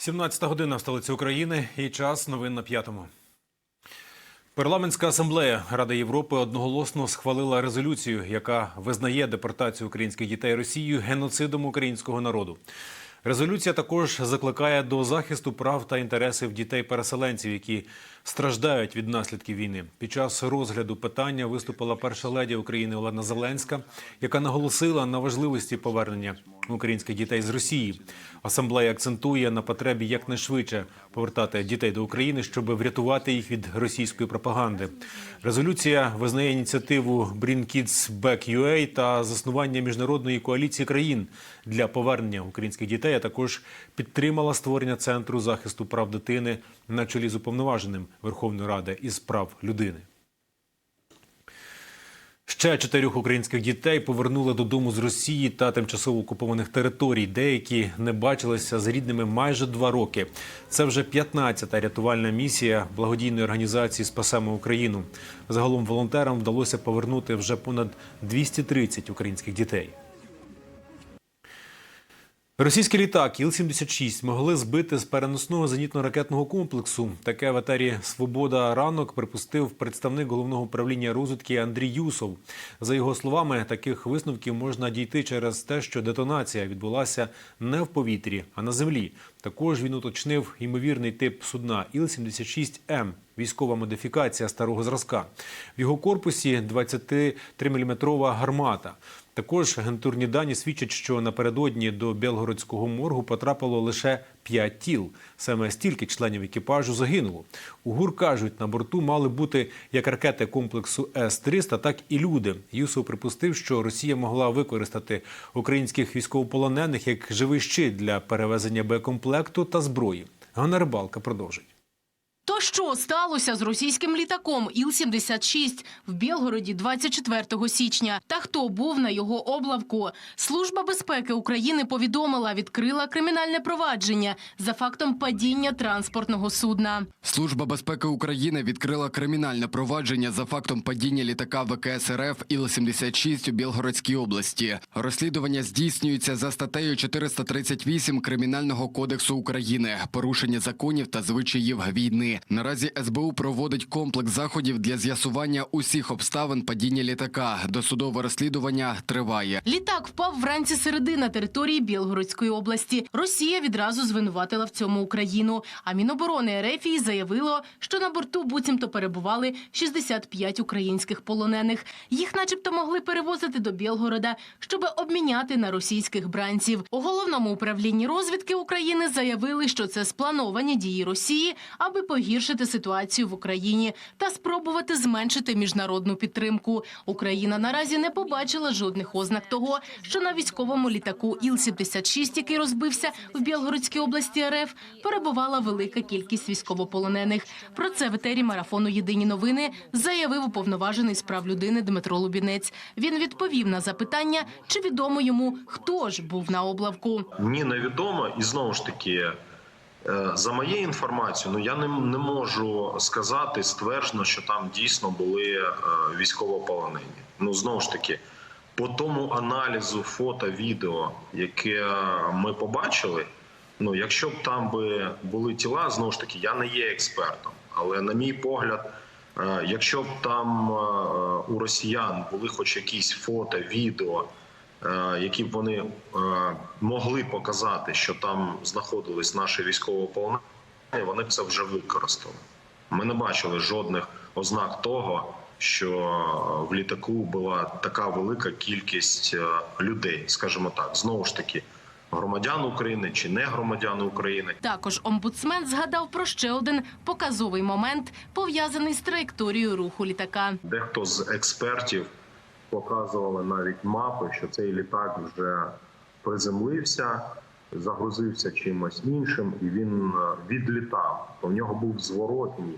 17 година в столиці України і час новин на п'ятому. Парламентська асамблея Ради Європи одноголосно схвалила резолюцію, яка визнає депортацію українських дітей Росією геноцидом українського народу. Резолюція також закликає до захисту прав та інтересів дітей-переселенців, які страждають від наслідків війни. Під час розгляду питання виступила перша леді України Олена Зеленська, яка наголосила на важливості повернення українських дітей з Росії. Асамблея акцентує на потребі якнайшвидше повертати дітей до України, щоб врятувати їх від російської пропаганди. Резолюція визнає ініціативу Bring Kids Back UA та заснування міжнародної коаліції країн для повернення українських дітей. А також підтримала створення центру захисту прав дитини на чолі з уповноваженим Верховної Ради із прав людини. Ще чотирьох українських дітей повернули додому з Росії та тимчасово окупованих територій. Деякі не бачилися з рідними майже два роки. Це вже 15-та рятувальна місія благодійної організації Спасемо Україну. Загалом волонтерам вдалося повернути вже понад 230 українських дітей. Російський літак Іл-76 могли збити з переносного зенітно-ракетного комплексу. Таке в етері Свобода ранок припустив представник головного управління розвідки Андрій Юсов. За його словами, таких висновків можна дійти через те, що детонація відбулася не в повітрі, а на землі. Також він уточнив ймовірний тип судна Іл-76М. Військова модифікація старого зразка. В його корпусі 23-мм гармата. Також агентурні дані свідчать, що напередодні до Белгородського моргу потрапило лише 5 тіл. Саме стільки членів екіпажу загинуло. У ГУР кажуть, на борту мали бути як ракети комплексу С-300, так і люди. Юсов припустив, що Росія могла використати українських військовополонених як живий щит для перевезення боєкомплекту та зброї. Ганна Рибалка продовжить. То що сталося з російським літаком Іл-76 в Білгороді 24 січня? Та хто був на його облавку? Служба безпеки України повідомила, відкрила кримінальне провадження за фактом падіння транспортного судна. Служба безпеки України відкрила кримінальне провадження за фактом падіння літака ВКС РФ Іл-76 у Білгородській області. Розслідування здійснюється за статтею 438 Кримінального кодексу України порушення законів та звичаїв війни. Наразі СБУ проводить комплекс заходів для з'ясування усіх обставин падіння літака. Досудове розслідування триває. Літак впав вранці середи на території Білгородської області. Росія відразу звинуватила в цьому Україну. А Міноборони Ерефії заявило, що на борту буцімто перебували 65 українських полонених. Їх, начебто, могли перевозити до Білгорода, щоб обміняти на російських бранців. У головному управлінні розвідки України заявили, що це сплановані дії Росії, аби погіршити ситуацію в Україні та спробувати зменшити міжнародну підтримку. Україна наразі не побачила жодних ознак того, що на військовому літаку Іл-76, який розбився в Білгородській області РФ, перебувала велика кількість військовополонених. Про це в етері марафону Єдині новини заявив уповноважений з прав людини Дмитро Лубінець. Він відповів на запитання, чи відомо йому, хто ж був на облавку. Мені невідомо, і знову ж таки, за моєю інформацією, ну я не, не можу сказати стверджено, що там дійсно були е, військовополонені. Ну знову ж таки, по тому аналізу фото, відео, яке ми побачили. Ну, якщо б там би були тіла, знову ж таки, я не є експертом, але на мій погляд, е, якщо б там е, у росіян були хоч якісь фото, відео, е, які б вони е, могли показати, що там знаходились наші військовополонені, вони б це вже використали. Ми не бачили жодних ознак того, що в літаку була така велика кількість е, людей, скажімо так, знову ж таки, громадян України чи не громадян України. Також омбудсмен згадав про ще один показовий момент, пов'язаний з траєкторією руху літака. Дехто з експертів показували навіть мапи, що цей літак вже приземлився, загрузився чимось іншим, і він е, відлітав. У нього був зворотній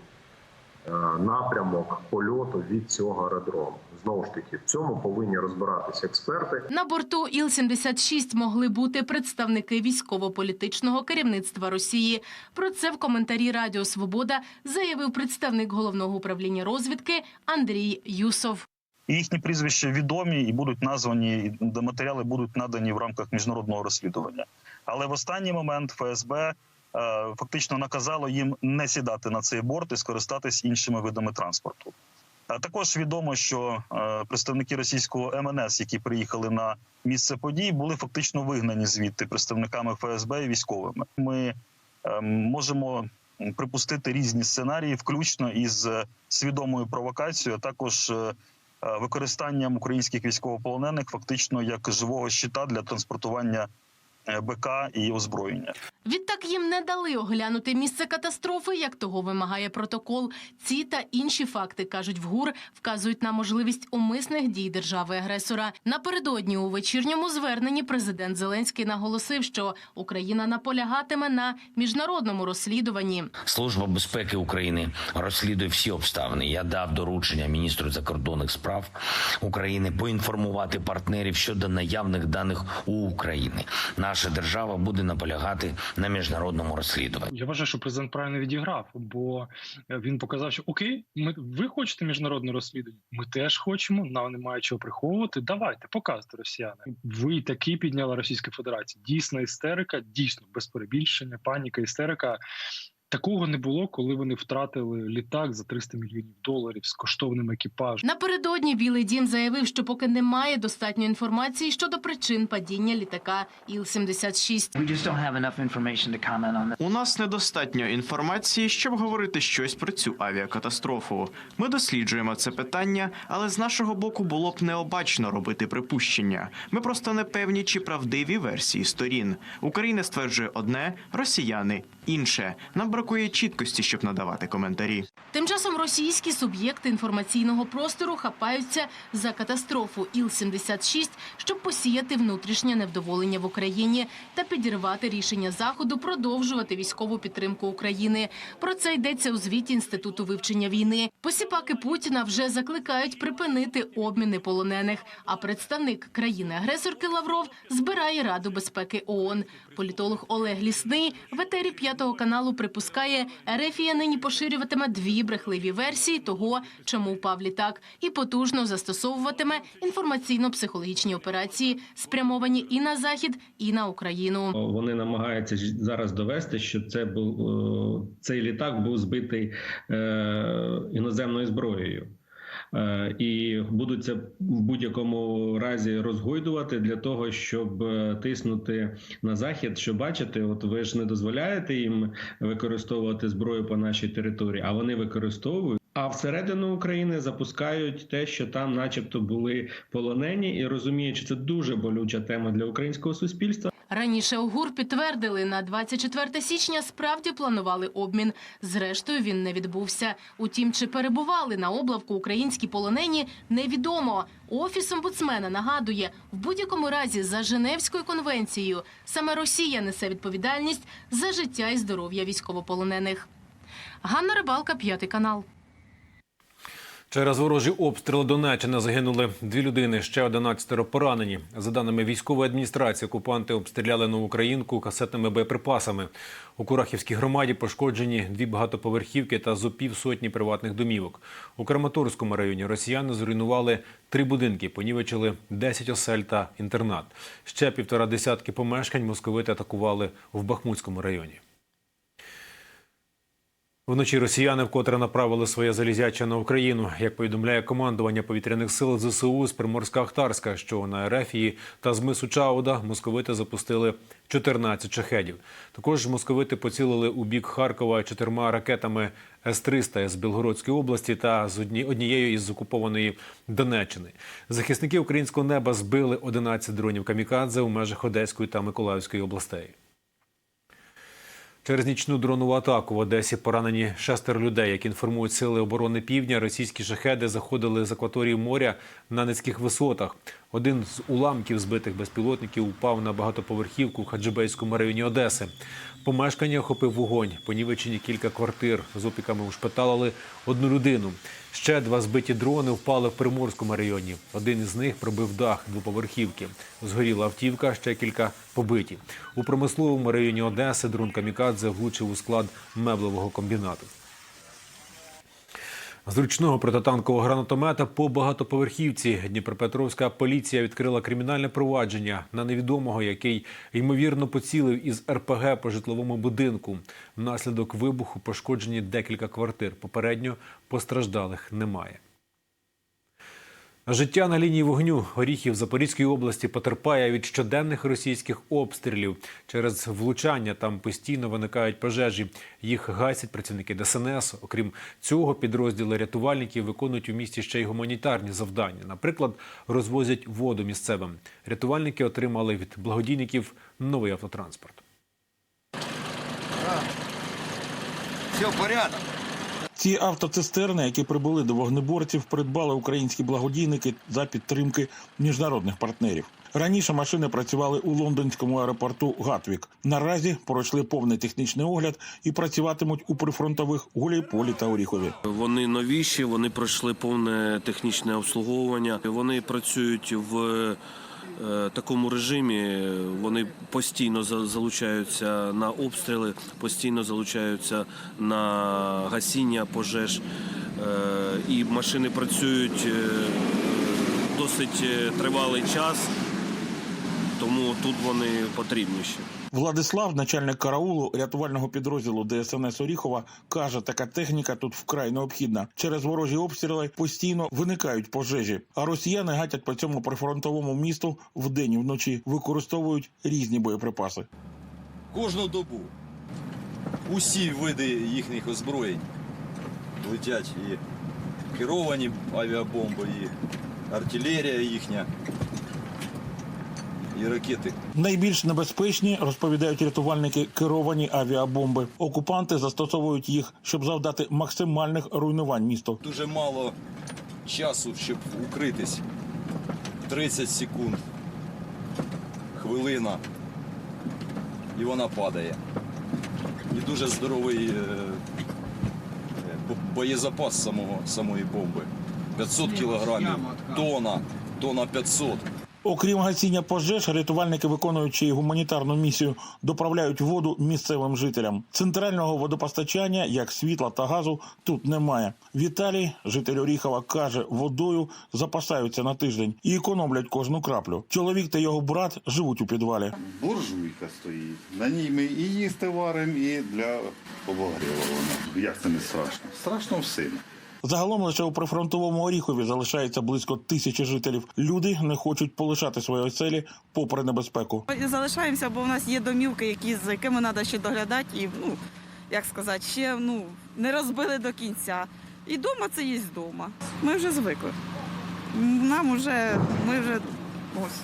е, напрямок польоту від цього аеродрому. Знову ж таки, в цьому повинні розбиратися експерти. На борту Іл-76 могли бути представники військово-політичного керівництва Росії. Про це в коментарі Радіо Свобода заявив представник головного управління розвідки Андрій Юсов. І їхні прізвища відомі і будуть названі, і матеріали будуть надані в рамках міжнародного розслідування. Але в останній момент ФСБ фактично наказало їм не сідати на цей борт і скористатись іншими видами транспорту. А Також відомо, що е, представники російського МНС, які приїхали на місце подій, були фактично вигнані звідти представниками ФСБ і військовими. Ми е, можемо припустити різні сценарії, включно із е, свідомою провокацією, а також е, е, використанням українських військовополонених фактично як живого щита для транспортування БК і озброєння. Відтак їм не дали оглянути місце катастрофи, як того вимагає протокол. Ці та інші факти кажуть в ГУР, вказують на можливість умисних дій держави-агресора. Напередодні у вечірньому зверненні президент Зеленський наголосив, що Україна наполягатиме на міжнародному розслідуванні. Служба безпеки України розслідує всі обставини. Я дав доручення міністру закордонних справ України поінформувати партнерів щодо наявних даних у України. Наша держава буде наполягати на міжнародному розслідуванні. Я вважаю, що президент правильно відіграв, бо е, він показав, що окей, ми ви хочете міжнародне розслідування. Ми теж хочемо. Нам немає чого приховувати. Давайте показуйте росіяни. Ви таки підняла Російська Федерація. Дійсна істерика, дійсно без перебільшення, паніка, істерика. Такого не було, коли вони втратили літак за 300 мільйонів доларів з коштовним екіпажем. Напередодні Білий Дім заявив, що поки немає достатньо інформації щодо причин падіння літака Іл-76. We just don't have enough information to comment on this. У нас недостатньо інформації, щоб говорити щось про цю авіакатастрофу. Ми досліджуємо це питання, але з нашого боку було б необачно робити припущення. Ми просто не певні, чи правдиві версії сторін. Україна стверджує одне, росіяни інше. Нам бракує чіткості, щоб надавати коментарі. Тим часом російські суб'єкти інформаційного простору хапаються за катастрофу Іл-76, щоб посіяти внутрішнє невдоволення в Україні та підірвати рішення Заходу продовжувати військову підтримку України. Про це йдеться у звіті Інституту вивчення війни. Посіпаки Путіна вже закликають припинити обміни полонених. А представник країни-агресорки Лавров збирає Раду безпеки ООН. Політолог Олег Лісний в етері п'ятого каналу припускає, Ерефія нині поширюватиме дві брехливі версії того, чому впав літак, і потужно застосовуватиме інформаційно-психологічні операції, спрямовані і на захід, і на Україну. Вони намагаються зараз довести, що це був цей літак був збитий е, іноземною зброєю. Е, І будуть це в будь-якому разі розгойдувати для того, щоб е, тиснути на захід. Що бачите, от ви ж не дозволяєте їм використовувати зброю по нашій території, а вони використовують. А всередину України запускають те, що там, начебто, були полонені, і розуміючи, це дуже болюча тема для українського суспільства. Раніше у ГУР підтвердили, на 24 січня справді планували обмін. Зрештою, він не відбувся. Утім, чи перебували на облавку українські полонені, невідомо. Офіс омбудсмена нагадує, в будь-якому разі за Женевською конвенцією саме Росія несе відповідальність за життя і здоров'я військовополонених. Ганна Рибалка, п'ятий канал. Через ворожі обстріли Донеччини загинули дві людини, ще 11 поранені. За даними військової адміністрації, окупанти обстріляли Новоукраїнку касетними боєприпасами. У Курахівській громаді пошкоджені дві багатоповерхівки та зо півсотні приватних домівок. У Краматорському районі росіяни зруйнували три будинки, понівечили 10 осель та інтернат. Ще півтора десятки помешкань московити атакували в Бахмутському районі. Вночі росіяни вкотре направили своє залізяче на Україну. Як повідомляє командування повітряних сил ЗСУ з Приморська-Ахтарська, що на Ерефії та з мису Чауда московити запустили 14 шахедів. Також московити поцілили у бік Харкова чотирма ракетами С-300 з Білгородської області та з одні- однією із окупованої Донеччини. Захисники українського неба збили 11 дронів камікадзе у межах Одеської та Миколаївської областей. Через нічну дронову атаку в Одесі поранені шестеро людей. Як інформують сили оборони півдня, російські шахеди заходили з акваторії моря на низьких висотах. Один з уламків збитих безпілотників упав на багатоповерхівку в Хаджибейському районі Одеси. Помешкання охопив вогонь. Понівечені кілька квартир. З опіками ушпиталили одну людину. Ще два збиті дрони впали в Приморському районі. Один із них пробив дах двоповерхівки. Згоріла автівка, ще кілька побиті. У промисловому районі Одеси дрон Камікадзе влучив у склад меблевого комбінату. З ручного протитанкового гранатомета по багатоповерхівці Дніпропетровська поліція відкрила кримінальне провадження на невідомого, який ймовірно поцілив із РПГ по житловому будинку. Внаслідок вибуху пошкоджені декілька квартир. Попередньо постраждалих немає. Життя на лінії вогню Оріхів Запорізької області потерпає від щоденних російських обстрілів. Через влучання там постійно виникають пожежі. Їх гасять працівники ДСНС. Окрім цього, підрозділи рятувальників виконують у місті ще й гуманітарні завдання. Наприклад, розвозять воду місцевим. Рятувальники отримали від благодійників новий автотранспорт. Ці автоцистерни, які прибули до вогнеборців, придбали українські благодійники за підтримки міжнародних партнерів. Раніше машини працювали у лондонському аеропорту Гатвік. Наразі пройшли повний технічний огляд і працюватимуть у прифронтових Гуляйполі та Оріхові. Вони новіші, вони пройшли повне технічне обслуговування. Вони працюють в такому режимі. Вони постійно за- залучаються на обстріли, постійно залучаються на гасіння пожеж. Е, І машини працюють е, досить е, тривалий час, тому тут вони потрібніші. Владислав, начальник караулу рятувального підрозділу ДСНС Оріхова, каже, така техніка тут вкрай необхідна. Через ворожі обстріли постійно виникають пожежі, а росіяни гатять по цьому прифронтовому місту вдень і вночі, використовують різні боєприпаси. Кожну добу усі види їхніх озброєнь летять і керовані авіабомби, і артилерія їхня, і ракети Найбільш небезпечні розповідають рятувальники керовані авіабомби. Окупанти застосовують їх, щоб завдати максимальних руйнувань місту. дуже мало часу, щоб укритись. 30 секунд, хвилина, і вона падає. І дуже здоровий е, бо- боєзапас самого, самої бомби. 500 кілограмів, тона, тона 500. Окрім гасіння пожеж, рятувальники, виконуючи гуманітарну місію, доправляють воду місцевим жителям. Центрального водопостачання, як світла та газу, тут немає. Віталій, житель Оріхова, каже, водою запасаються на тиждень і економлять кожну краплю. Чоловік та його брат живуть у підвалі. буржуйка стоїть. На ній ми і їсти варимо, і для обогріву. Як це не страшно? Страшно всім. Загалом лише у прифронтовому Оріхові залишається близько тисячі жителів. Люди не хочуть полишати свої оселі попри небезпеку. Ми Залишаємося, бо в нас є домівки, які з якими треба ще доглядати, і ну як сказати, ще ну не розбили до кінця. І дома це є вдома. Ми вже звикли. Нам вже ми вже ось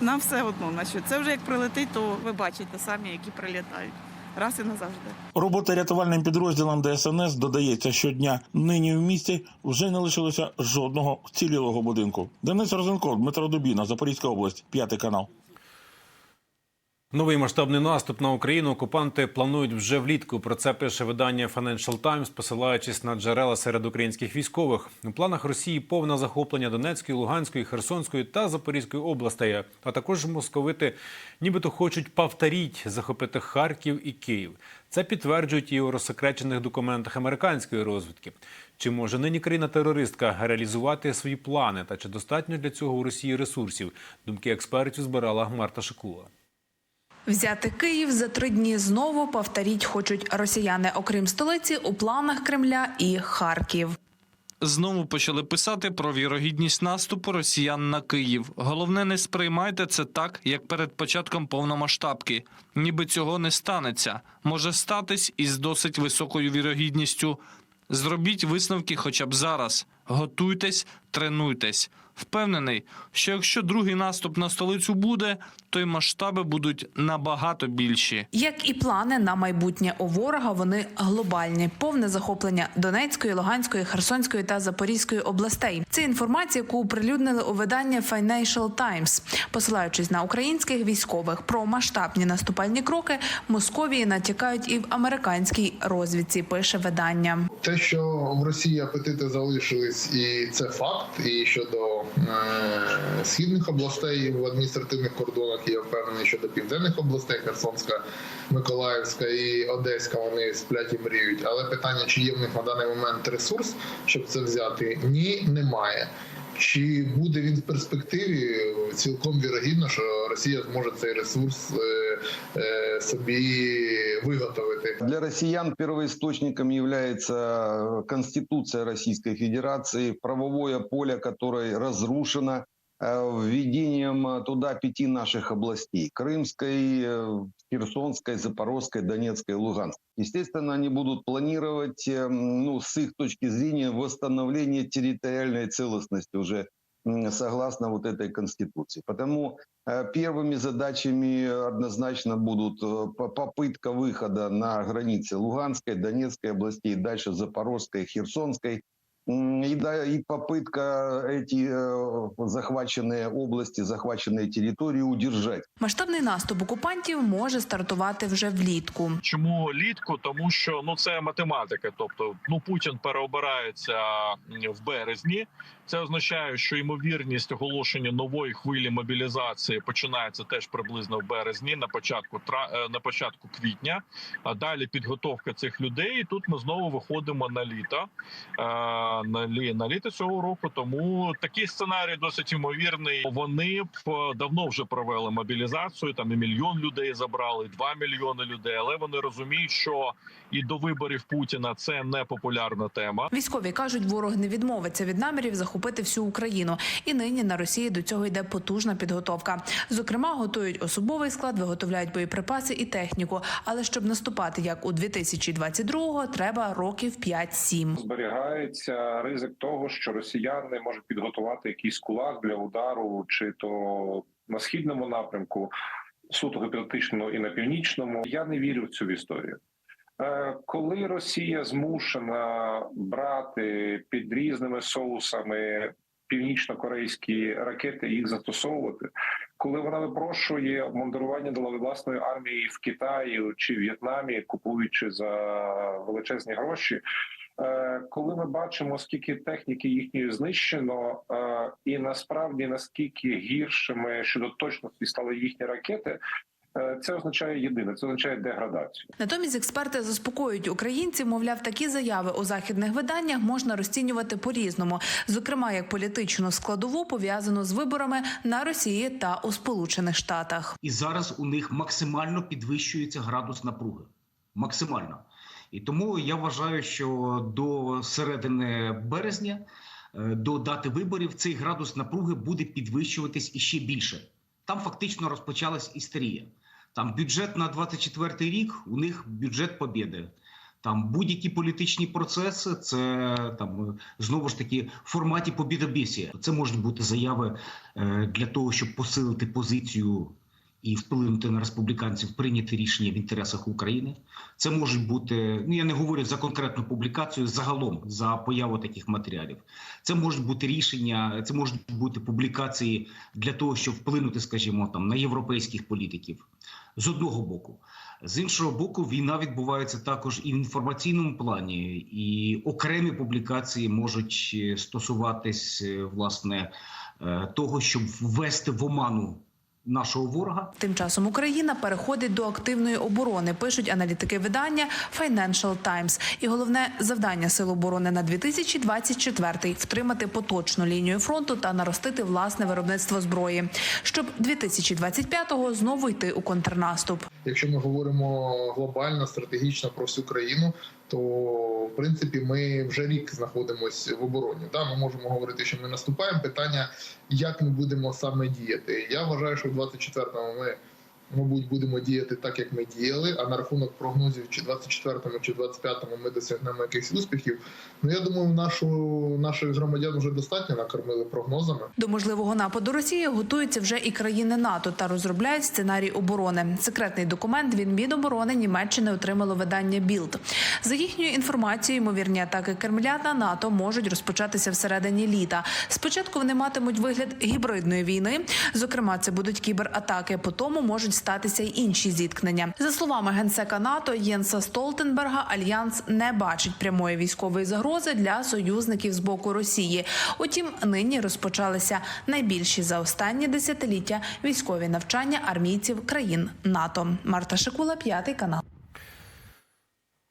нам все одно. На що це вже як прилетить, то ви бачите самі, які прилітають. Раз і назавжди. Робота рятувальним підрозділом ДСНС додається щодня. Нині в місті вже не лишилося жодного вцілілого будинку. Денис Розенко, Дмитро Дубіна, Запорізька область, п'ятий канал. Новий масштабний наступ на Україну окупанти планують вже влітку. Про це пише видання Financial Times, посилаючись на джерела серед українських військових. У планах Росії повне захоплення Донецької, Луганської, Херсонської та Запорізької областей. А також московити, нібито хочуть повторіть захопити Харків і Київ. Це підтверджують і у розсекречених документах американської розвідки. Чи може нині країна-терористка реалізувати свої плани? Та чи достатньо для цього у Росії ресурсів? Думки експертів збирала Марта Шикула. Взяти Київ за три дні знову повторіть хочуть росіяни, окрім столиці, у планах Кремля і Харків. Знову почали писати про вірогідність наступу росіян на Київ. Головне, не сприймайте це так, як перед початком повномасштабки. Ніби цього не станеться. Може статись із досить високою вірогідністю. Зробіть висновки хоча б зараз. Готуйтесь, тренуйтесь. Впевнений, що якщо другий наступ на столицю буде, то й масштаби будуть набагато більші. Як і плани на майбутнє у ворога, вони глобальні, повне захоплення Донецької, Луганської, Херсонської та Запорізької областей. Це інформація, яку оприлюднили у видання Financial Times. посилаючись на українських військових про масштабні наступальні кроки, Московії натякають і в американській розвідці. Пише видання. Те, що в Росії апетити залишились і це факт. І щодо східних областей в адміністративних кордонах, я впевнений, що до південних областей, Херсонська, Миколаївська і Одеська, вони сплять і мріють. Але питання, чи є в них на даний момент ресурс, щоб це взяти, ні, немає. Чи буде він в перспективі? Цілком вірогідно, що Росія зможе цей ресурс е, е, собі виготовити. Для Росіян. первоисточником является Конституция Российской Федерации, правовое поле которой разрушено введением туда пяти наших областей – Крымской, э, Херсонской, Запорожской, Донецкой, Луганской. Естественно, они будут планировать, э, ну, с их точки зрения, восстановление территориальной целостности уже согласно вот этой Конституции. Потому Э, Первыми задачами однозначно будут э, по- попытка выхода на границы Луганской, Донецкой областей, дальше Запорожской, Херсонской. М, И, да, и попытка эти э, захваченные области, захваченные территории удержать. Масштабний наступ окупантів може стартувати вже влітку. Чому літку? Тому що ну це математика. Тобто, ну Путін переобирається м, в березні. Це означає, що ймовірність оголошення нової хвилі мобілізації починається теж приблизно в березні, на початку е, на початку квітня. А далі підготовка цих людей. І тут ми знову виходимо на літо. е, На лі на літо цього року. Тому такий сценарій досить ймовірний. Вони е, давно вже провели мобілізацію. Там і мільйон людей забрали, і два мільйони людей. Але вони розуміють, що і до виборів Путіна це не популярна тема. Військові кажуть, ворог не відмовиться від намірів захопити всю Україну. І нині на Росії до цього йде потужна підготовка. Зокрема, готують особовий склад, виготовляють боєприпаси і техніку. Але щоб наступати як у 2022-го, треба років 5-7. зберігається ризик того, що росіяни можуть підготувати якийсь кулак для удару, чи то на східному напрямку, суто гіпотетично і на північному. Я не вірю в цю історію. Е, Коли Росія змушена брати під різними соусами північно-корейські ракети, їх застосовувати, коли вона випрошує обмундирування до власної армії в Китаї чи В'єтнамі, купуючи за величезні гроші, Е, коли ми бачимо, скільки техніки їхньої знищено, е, і насправді наскільки гіршими щодо точності стали їхні ракети, це означає єдине, це означає деградацію. Натомість експерти заспокоюють українців, мовляв, такі заяви у західних виданнях можна розцінювати по-різному, зокрема як політичну складову пов'язану з виборами на Росії та у Сполучених Штатах. І зараз у них максимально підвищується градус напруги. Максимально. І тому я вважаю, що до середини березня, е, до дати виборів, цей градус напруги буде підвищуватись іще більше. Там фактично розпочалась істерія. Там бюджет на 24 рік, у них бюджет побєди. Там будь-які політичні процеси, це там знову ж таки в форматі Побідобісія. Це можуть бути заяви е, для того, щоб посилити позицію і вплинути на республіканців, прийняти рішення в інтересах України. Це можуть бути. Ну я не говорю за конкретну публікацію, загалом за появу таких матеріалів. Це можуть бути рішення, це можуть бути публікації для того, щоб вплинути, скажімо, там на європейських політиків з одного боку. З іншого боку, війна відбувається також і в інформаційному плані, і окремі публікації можуть е, стосуватись е, власне е, того, щоб ввести в оману нашого ворога. Тим часом Україна переходить до активної оборони. Пишуть аналітики видання Financial Times. І головне завдання сил оборони на 2024 – втримати поточну лінію фронту та наростити власне виробництво зброї, щоб 2025-го знову йти у контрнаступ. Якщо ми говоримо глобально, стратегічно про всю країну, то в принципі ми вже рік знаходимося в обороні. Да, ми можемо говорити, що ми наступаємо. Питання, як ми будемо саме діяти. Я вважаю, що в 24-му ми. Мабуть, будемо діяти так, як ми діяли. А на рахунок прогнозів, чи 24-му, чи 25-му ми досягнемо якихось успіхів. Ну я думаю, нашу наших громадян вже достатньо накормили прогнозами. До можливого нападу Росії готуються вже і країни НАТО та розробляють сценарій оборони. Секретний документ від Міноборони Німеччини отримало видання Білд. За їхньою інформацією, ймовірні атаки Кремля на НАТО можуть розпочатися всередині літа. Спочатку вони матимуть вигляд гібридної війни. Зокрема, це будуть кібератаки. По тому можуть статися й інші зіткнення. За словами генсека НАТО Єнса Столтенберга, альянс не бачить прямої військової загрози для союзників з боку Росії. Утім, нині розпочалися найбільші за останні десятиліття військові навчання армійців країн НАТО. Марта Шикула, п'ятий канал.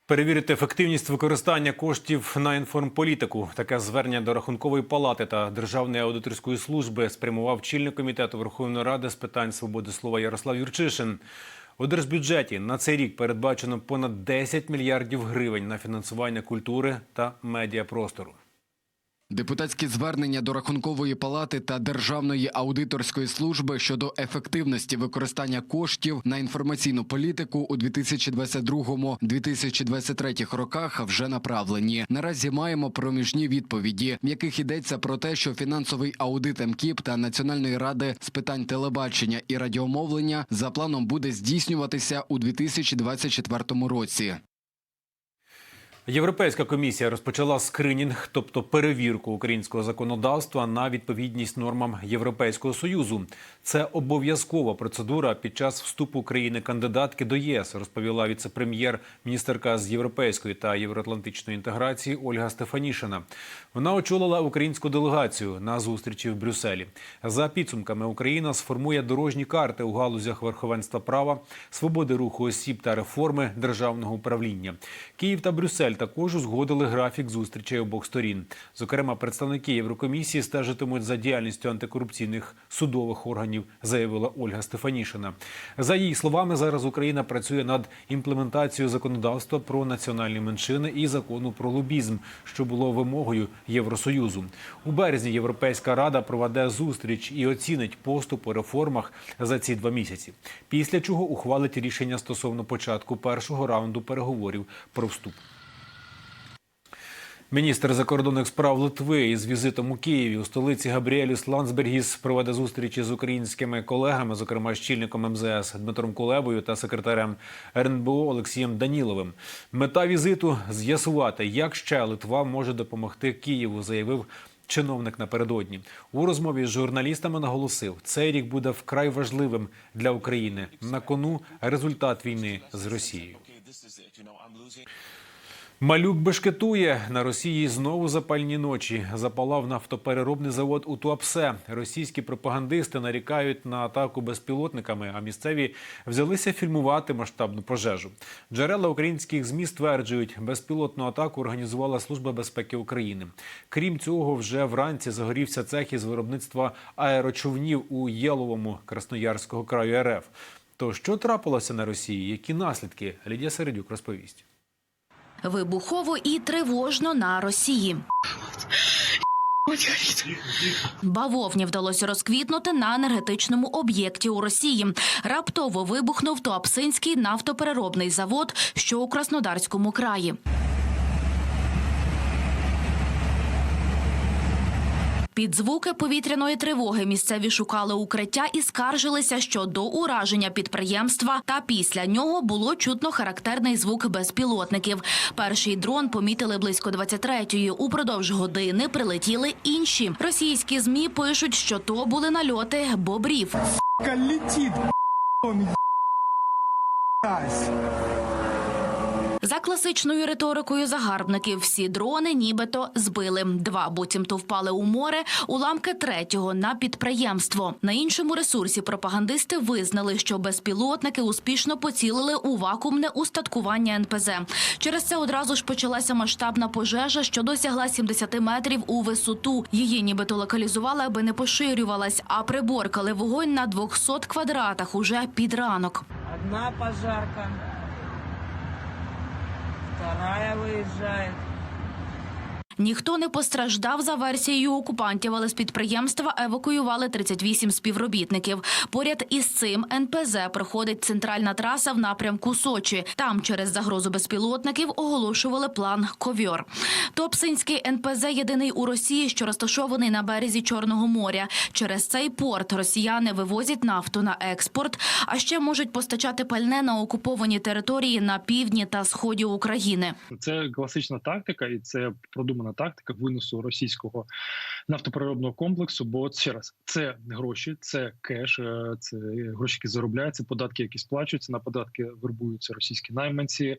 Перевірити ефективність використання коштів на інформполітику. Таке звернення до рахункової палати та Державної аудиторської служби спрямував чільник комітету Верховної Ради з питань свободи слова Ярослав Юрчишин. У держбюджеті на цей рік передбачено понад 10 мільярдів гривень на фінансування культури та медіапростору. Депутатські звернення до рахункової палати та державної аудиторської служби щодо ефективності використання коштів на інформаційну політику у 2022-2023 роках вже направлені. Наразі маємо проміжні відповіді, в яких йдеться про те, що фінансовий аудит МКІП та Національної ради з питань телебачення і радіомовлення за планом буде здійснюватися у 2024 році. Європейська комісія розпочала скринінг, тобто перевірку українського законодавства на відповідність нормам Європейського союзу. Це обов'язкова процедура під час вступу країни-кандидатки до ЄС, розповіла віце-прем'єр-міністерка з європейської та євроатлантичної інтеграції Ольга Стефанішина. Вона очолила українську делегацію на зустрічі в Брюсселі. За підсумками Україна сформує дорожні карти у галузях верховенства права, свободи руху осіб та реформи державного управління. Київ та Брюссель також узгодили графік зустрічей обох сторін. Зокрема, представники Єврокомісії стежитимуть за діяльністю антикорупційних судових органів, заявила Ольга Стефанішина. За її словами, зараз Україна працює над імплементацією законодавства про національні меншини і закону про лобізм, що було вимогою Євросоюзу. У березні Європейська рада проведе зустріч і оцінить поступ у реформах за ці два місяці. Після чого ухвалить рішення стосовно початку першого раунду переговорів про вступ. Міністр закордонних справ Литви із візитом у Києві у столиці Габріеліс Ландсбергіс проведе зустрічі з українськими колегами, зокрема з чільником МЗС Дмитром Кулебою та секретарем РНБО Олексієм Даніловим. Мета візиту з'ясувати, як ще Литва може допомогти Києву, заявив чиновник напередодні. У розмові з журналістами наголосив, цей рік буде вкрай важливим для України. На кону результат війни з Росією. Малюк бешкетує на Росії знову запальні ночі. Запалав нафтопереробний завод у Туапсе. Російські пропагандисти нарікають на атаку безпілотниками, а місцеві взялися фільмувати масштабну пожежу. Джерела українських змі стверджують, безпілотну атаку організувала служба безпеки України. Крім цього, вже вранці загорівся цех із виробництва аерочовнів у Єловому Красноярського краю РФ. То що трапилося на Росії? Які наслідки? Лідія Середюк розповість. Вибухово і тривожно на Росії. Бавовні вдалося розквітнути на енергетичному об'єкті у Росії. Раптово вибухнув Туапсинський нафтопереробний завод, що у Краснодарському краї. Під звуки повітряної тривоги місцеві шукали укриття і скаржилися, що до ураження підприємства та після нього було чутно характерний звук безпілотників. Перший дрон помітили близько 23-ї. Упродовж години прилетіли інші. Російські змі пишуть, що то були нальоти бобрів. летит, он За класичною риторикою загарбників всі дрони нібито збили. Два буцімто впали у море, уламки третього на підприємство. На іншому ресурсі пропагандисти визнали, що безпілотники успішно поцілили у вакуумне устаткування НПЗ. Через це одразу ж почалася масштабна пожежа, що досягла 70 метрів у висоту. Її нібито локалізували, аби не поширювалась, а приборкали вогонь на 200 квадратах уже під ранок. Одна пожарка, вторая выезжает. Ніхто не постраждав за версією окупантів, але з підприємства евакуювали 38 співробітників. Поряд із цим НПЗ проходить центральна траса в напрямку Сочі. Там через загрозу безпілотників оголошували план Ковьор. Топсинський НПЗ єдиний у Росії, що розташований на березі Чорного моря. Через цей порт росіяни вивозять нафту на експорт, а ще можуть постачати пальне на окуповані території на півдні та сході України. Це класична тактика, і це продумана спланована тактика виносу російського нафтопереробного комплексу. Бо ще раз це гроші, це кеш, е, це гроші, які заробляються, податки, які сплачуються на податки, вербуються російські найманці,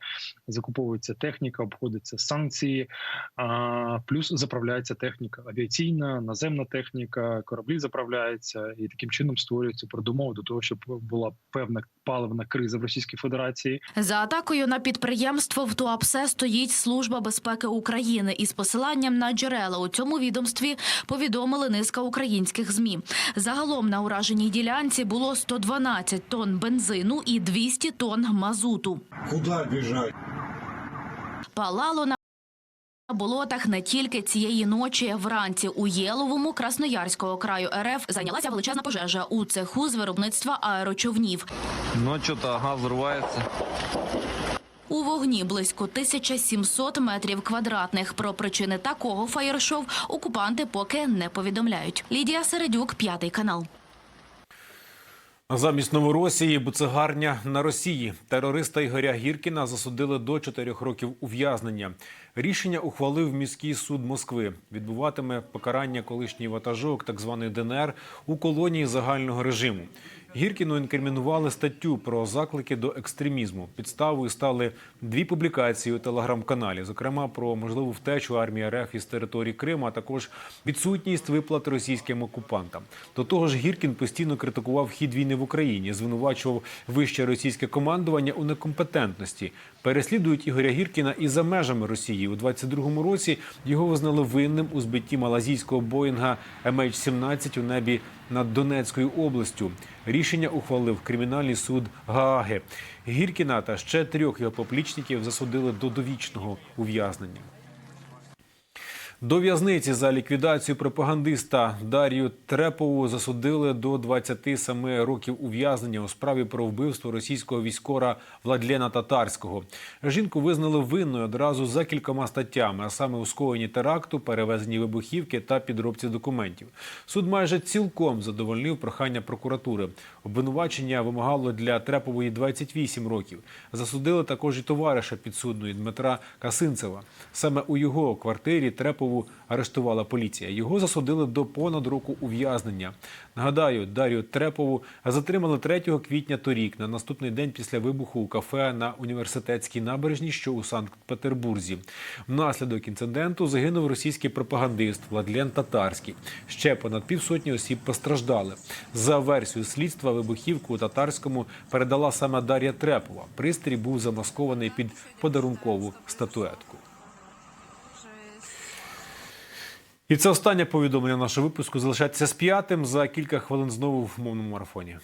закуповується техніка, обходяться санкції. А плюс заправляється техніка авіаційна, наземна техніка, кораблі заправляються, і таким чином створюється передумови до того, щоб була певна паливна криза в Російській Федерації. За атакою на підприємство в Туапсе стоїть Служба безпеки України. Із посиланням на джерела у цьому відомстві повідомили низка українських змі. Загалом на ураженій ділянці було 112 тонн бензину і 200 тонн мазуту. Куда бежать? Палало на болотах не тільки цієї ночі. Вранці у Єловому Красноярського краю РФ зайнялася величезна пожежа у цеху з виробництва аерочовнів. Ну, що-то газ зривається. У вогні близько 1700 метрів квадратних. Про причини такого фаєр-шоу окупанти поки не повідомляють. Лідія Середюк, п'ятий канал. Замість Новоросії буцегарня на Росії. Терориста Ігоря Гіркіна засудили до 4 років ув'язнення. Рішення ухвалив міський суд Москви. Відбуватиме покарання колишній ватажок, так званої ДНР, у колонії загального режиму. Гіркіну інкримінували статтю про заклики до екстремізму. Підставою стали дві публікації у телеграм-каналі, зокрема про можливу втечу армії РФ із території Криму, а також відсутність виплат російським окупантам. До того ж, Гіркін постійно критикував хід війни в Україні, звинувачував вище російське командування у некомпетентності. Переслідують Ігоря Гіркіна і за межами Росії. У 22-му році його визнали винним у збитті малазійського боїнга MH17 у небі над Донецькою областю. Рішення ухвалив кримінальний суд Гааги. Гіркіна та ще трьох його поплічників засудили до довічного ув'язнення. До в'язниці за ліквідацію пропагандиста Дар'ю Трепову засудили до 27 років ув'язнення у справі про вбивство російського військора Владлена Татарського. Жінку визнали винною одразу за кількома статтями, а саме у скоєнні теракту, перевезенні вибухівки та підробці документів. Суд майже цілком задовольнив прохання прокуратури. Обвинувачення вимагало для Трепової 28 років. Засудили також і товариша підсудної Дмитра Касинцева. Саме у його квартирі Трепову арештувала поліція. Його засудили до понад року ув'язнення. Нагадаю, Дар'ю Трепову затримали 3 квітня торік, на наступний день після вибуху у кафе на університетській набережній, що у Санкт-Петербурзі. Внаслідок інциденту загинув російський пропагандист Владлен Татарський. Ще понад півсотні осіб постраждали. За версією слідства, вибухівку у татарському передала саме Дар'я Трепова. Пристрій був замаскований під подарункову статуетку. І це останнє повідомлення нашого випуску. Залишайтеся з п'ятим за кілька хвилин знову в мовному марафоні.